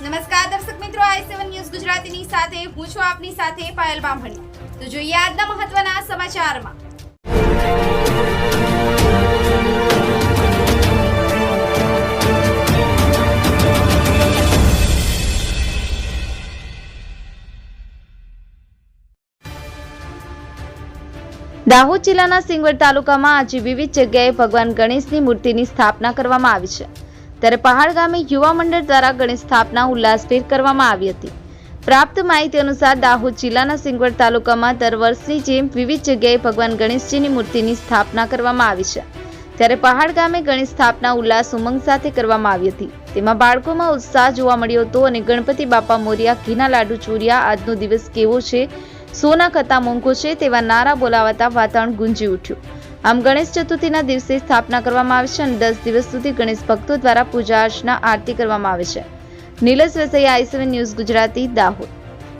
નમસ્કાર દર્શક મિત્રો, આઈ સેવન ન્યૂઝ ગુજરાતીની સાથે, હું છું આપની સાથે પાયલ બામણી. તો જોઈએ આજના મહત્વના સમાચારમાં. દાહોદ જિલ્લાના સિંગવડ તાલુકામાં આજે વિવિધ જગ્યાએ ભગવાન ગણેશની મૂર્તિની સ્થાપના કરવામાં આવી છે. ત્યારે પહાડ ગામે યુવા મંડળ દ્વારા ગણેશ સ્થાપના ઉલ્લાસભેર કરવામાં આવી હતી. પ્રાપ્ત માહિતી અનુસાર દાહોદ જિલ્લાના સિંગવડ તાલુકામાં દર વર્ષની જેમ વિવિધ જગ્યાએ ભગવાન ગણેશજીની મૂર્તિની સ્થાપના કરવામાં આવી છે. ત્યારે પહાડ ગામે ગણેશ સ્થાપના ઉલ્લાસ ઉમંગ સાથે કરવામાં આવી હતી. તેમાં બાળકોમાં ઉત્સાહ જોવા મળ્યો હતો અને ગણપતિ બાપા મોરિયા ઘીના લાડુ ચોર્યા આજનો દિવસ કેવો છે સોના કરતા મોંઘો છે તેવા નારા બોલાવાતા વાતાવરણ ગુંજી ઉઠ્યું. આમ ગણેશ ચતુર્થીના દિવસે સ્થાપના કરવામાં આવે છે અને દસ દિવસ સુધી ગણેશ ભક્તો દ્વારા પૂજા અર્ચના, આરતી કરવામાં આવે છે. Nilaj Vasaiya I News Gujarati, Dahod.